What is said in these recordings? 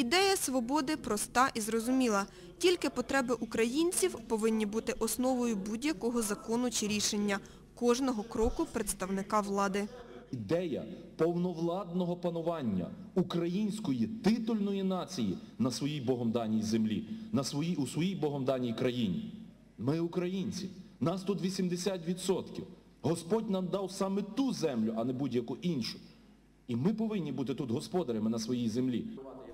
Ідея свободи проста і зрозуміла. Тільки потреби українців повинні бути основою будь-якого закону чи рішення, кожного кроку представника влади. Ідея повновладного панування української титульної нації на своїй Богом даній землі, на своїй, у своїй Богом даній країні. Ми українці, нас тут 80%. Господь нам дав саме ту землю, а не будь-яку іншу. І ми повинні бути тут господарями на своїй землі.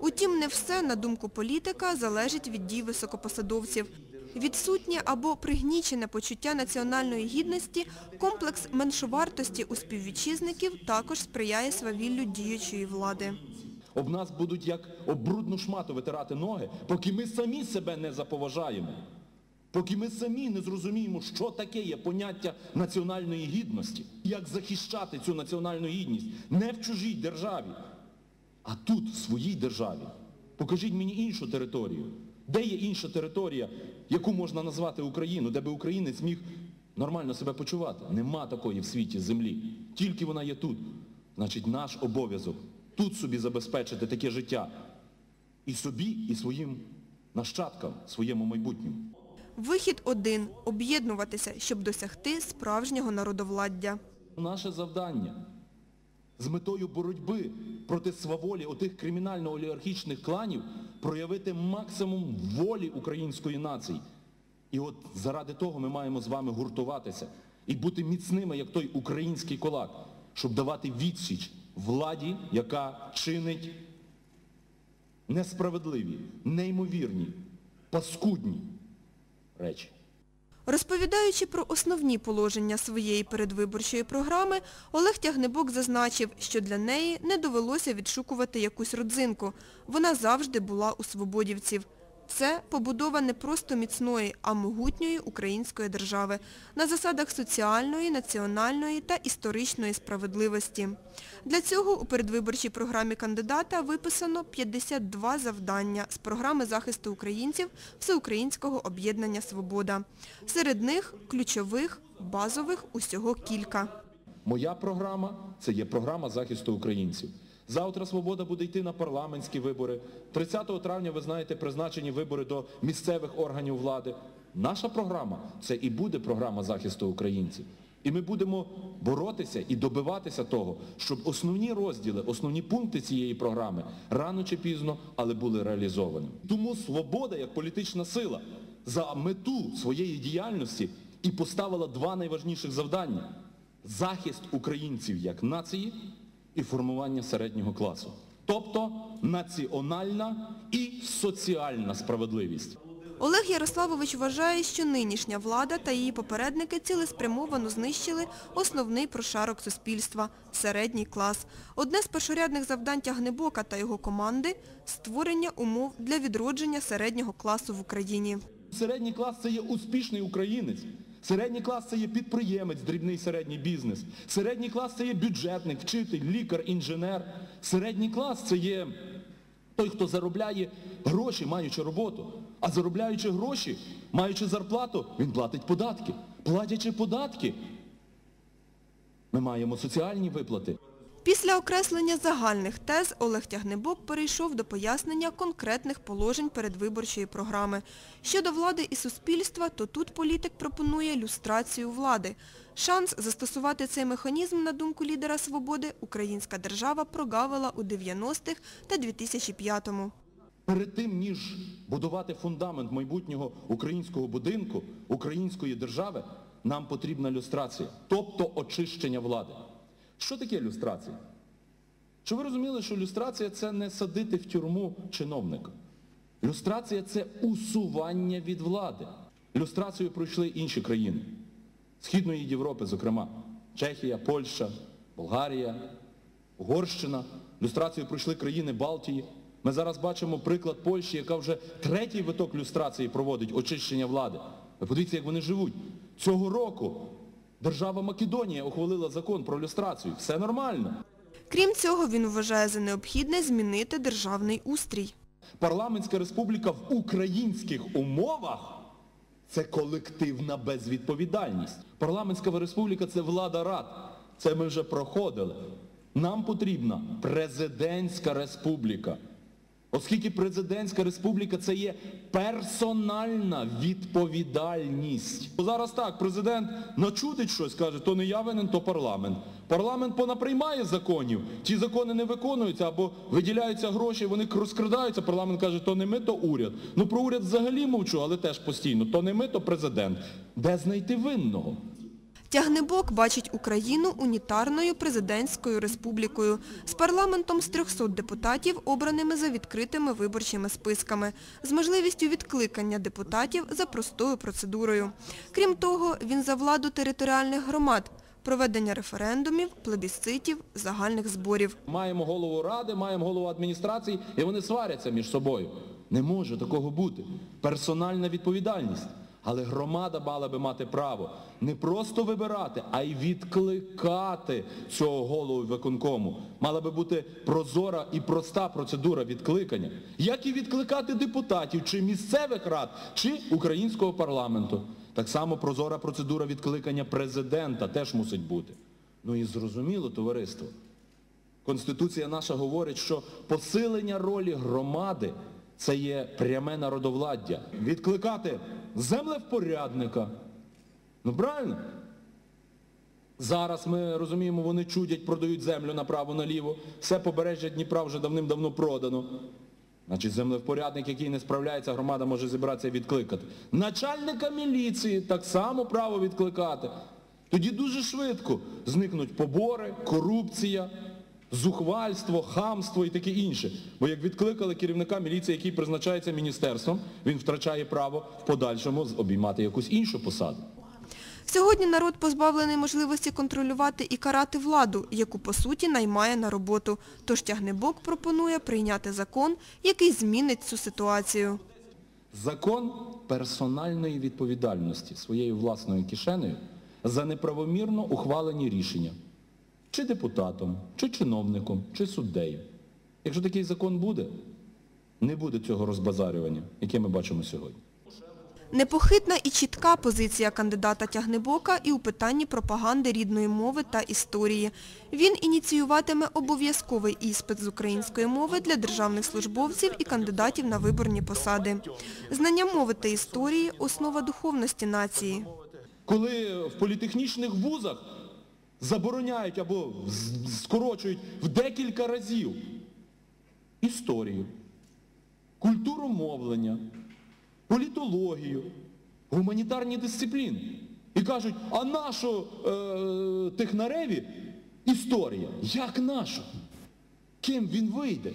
Утім, не все, на думку політика, залежить від дій високопосадовців. Відсутнє або пригнічене почуття національної гідності, комплекс меншовартості у співвітчизників також сприяє свавіллю діючої влади. Об нас будуть як об брудну шмату витирати ноги, поки ми самі себе не заповажаємо. Поки ми самі не зрозуміємо, що таке є поняття національної гідності, як захищати цю національну гідність не в чужій державі, а тут, в своїй державі. Покажіть мені іншу територію. Де є інша територія, яку можна назвати Україну, де би українець міг нормально себе почувати? Нема такої в світі землі. Тільки вона є тут. Значить, наш обов'язок тут собі забезпечити таке життя. І собі, і своїм нащадкам, своєму майбутньому. Вихід один – об'єднуватися, щоб досягти справжнього народовладдя. Наше завдання з метою боротьби проти сваволі отих кримінально-олігархічних кланів проявити максимум волі української нації. І от заради того ми маємо з вами гуртуватися і бути міцними, як той український кулак, щоб давати відсіч владі, яка чинить несправедливі, неймовірні, паскудні речі. Розповідаючи про основні положення своєї передвиборчої програми, Олег Тягнебок зазначив, що для неї не довелося відшукувати якусь родзинку. Вона завжди була у свободівців. Це побудова не просто міцної, а могутньої української держави на засадах соціальної, національної та історичної справедливості. Для цього у передвиборчій програмі кандидата виписано 52 завдання з програми захисту українців Всеукраїнського об'єднання «Свобода». Серед них ключових, базових усього кілька. Моя програма – це є програма захисту українців. Завтра «Свобода» буде йти на парламентські вибори. 30 травня, ви знаєте, призначені вибори до місцевих органів влади. Наша програма – це і буде програма захисту українців. І ми будемо боротися і добиватися того, щоб основні розділи, основні пункти цієї програми рано чи пізно, але були реалізовані. Тому «Свобода» як політична сила за мету своєї діяльності і поставила два найважніших завдання – захист українців як нації і формування середнього класу. Тобто національна і соціальна справедливість. Олег Ярославович вважає, що нинішня влада та її попередники цілеспрямовано знищили основний прошарок суспільства – середній клас. Одне з першорядних завдань Тягнебока та його команди – створення умов для відродження середнього класу в Україні. Середній клас – це є успішний українець. Середній клас – це є підприємець, дрібний середній бізнес. Середній клас – це є бюджетник, вчитель, лікар, інженер. Середній клас – це є той, хто заробляє гроші, маючи роботу. А заробляючи гроші, маючи зарплату, він платить податки. Платячи податки, ми маємо соціальні виплати. Після окреслення загальних тез Олег Тягнебок перейшов до пояснення конкретних положень передвиборчої програми. Щодо влади і суспільства, то тут політик пропонує люстрацію влади. Шанс застосувати цей механізм, на думку лідера «Свободи», українська держава прогавила у 90-х та 2005-му. Перед тим, ніж будувати фундамент майбутнього українського будинку, української держави, нам потрібна люстрація, тобто очищення влади. Що таке люстрація? Чи ви розуміли, що люстрація це не садити в тюрму чиновника? Люстрація це усування від влади. Люстрацію пройшли інші країни. Східної Європи, зокрема. Чехія, Польща, Болгарія, Угорщина. Люстрацію пройшли країни Балтії. Ми зараз бачимо приклад Польщі, яка вже третій виток люстрації проводить, очищення влади. Ви подивіться, як вони живуть. Цього року держава Македонія ухвалила закон про люстрацію. Все нормально. Крім цього, він вважає за необхідне змінити державний устрій. Парламентська республіка в українських умовах це колективна безвідповідальність. Парламентська республіка це влада рад. Це ми вже проходили. Нам потрібна президентська республіка. Оскільки президентська республіка це є персональна відповідальність. Зараз так, президент начудить щось, каже, то не я винен, то парламент. Парламент понаприймає законів, ті закони не виконуються або виділяються гроші, вони розкрадаються, парламент каже, то не ми, то уряд. Ну про уряд взагалі мовчу, але теж постійно, то не ми, то президент. Де знайти винного? Тягнебок бачить Україну унітарною президентською республікою з парламентом з 300 депутатів, обраними за відкритими виборчими списками, з можливістю відкликання депутатів за простою процедурою. Крім того, він за владу територіальних громад, проведення референдумів, плебісцитів, загальних зборів. Маємо голову ради, маємо голову адміністрації, і вони сваряться між собою. Не може такого бути. Персональна відповідальність. Але громада мала би мати право не просто вибирати, а й відкликати цього голову виконкому. Мала би бути прозора і проста процедура відкликання. Як і відкликати депутатів чи місцевих рад, чи українського парламенту. Так само прозора процедура відкликання президента теж мусить бути. Ну і зрозуміло, товариство. Конституція наша говорить, що посилення ролі громади це є пряме народовладдя. Відкликати землевпорядника. Ну правильно? Зараз ми розуміємо, вони чудять, продають землю направо-наліво. Все побережжя Дніпра вже давним-давно продано. Значить, землевпорядник, який не справляється, громада може зібратися і відкликати. Начальника міліції так само право відкликати. Тоді дуже швидко зникнуть побори, корупція, зухвальство, хамство і таке інше. Бо як відкликали керівника міліції, який призначається міністерством, він втрачає право в подальшому обіймати якусь іншу посаду. Сьогодні народ позбавлений можливості контролювати і карати владу, яку по суті наймає на роботу. Тож Тягнебок пропонує прийняти закон, який змінить цю ситуацію. Закон персональної відповідальності своєю власною кишенею за неправомірно ухвалені рішення. Чи депутатом, чи чиновником, чи суддею. Якщо такий закон буде, не буде цього розбазарювання, яке ми бачимо сьогодні. Непохитна і чітка позиція кандидата Тягнебока і у питанні пропаганди рідної мови та історії. Він ініціюватиме обов'язковий іспит з української мови для державних службовців і кандидатів на виборні посади. Знання мови та історії – основа духовності нації. Коли в політехнічних вузах забороняють або скорочують в декілька разів історію, культуру мовлення, політологію, гуманітарні дисципліни. І кажуть, а нашу е, технареві історія? Як нашу? Ким він вийде?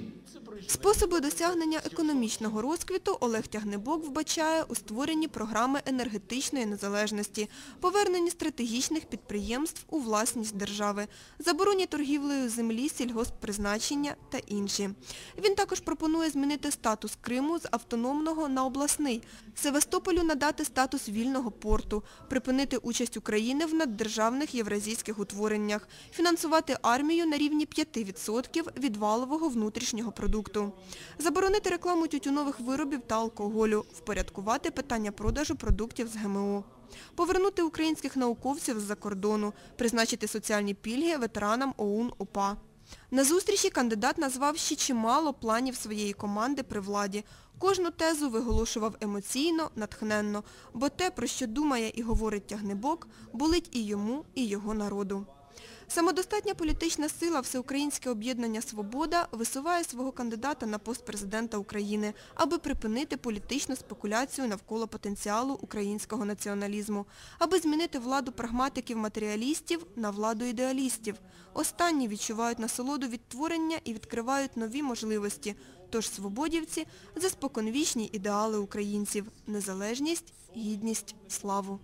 Способи досягнення економічного розквіту Олег Тягнебок вбачає у створенні програми енергетичної незалежності, поверненні стратегічних підприємств у власність держави, забороні торгівлею землі, сільгосппризначення та інші. Він також пропонує змінити статус Криму з автономного на обласний, Севастополю надати статус вільного порту, припинити участь України в наддержавних євразійських утвореннях, фінансувати армію на рівні 5% від валового внутрішнього продукту, заборонити рекламу тютюнових виробів та алкоголю, впорядкувати питання продажу продуктів з ГМО. Повернути українських науковців з-за кордону, призначити соціальні пільги ветеранам ОУН ОПА. На зустрічі кандидат назвав ще чимало планів своєї команди при владі. Кожну тезу виголошував емоційно, натхненно, бо те, про що думає і говорить Тягнебок, болить і йому, і його народу. Самодостатня політична сила Всеукраїнське об'єднання «Свобода» висуває свого кандидата на пост президента України, аби припинити політичну спекуляцію навколо потенціалу українського націоналізму, аби змінити владу прагматиків-матеріалістів на владу ідеалістів. Останні відчувають насолоду від творення і відкривають нові можливості. Тож свободівці – за споконвічні ідеали українців – незалежність, гідність, славу.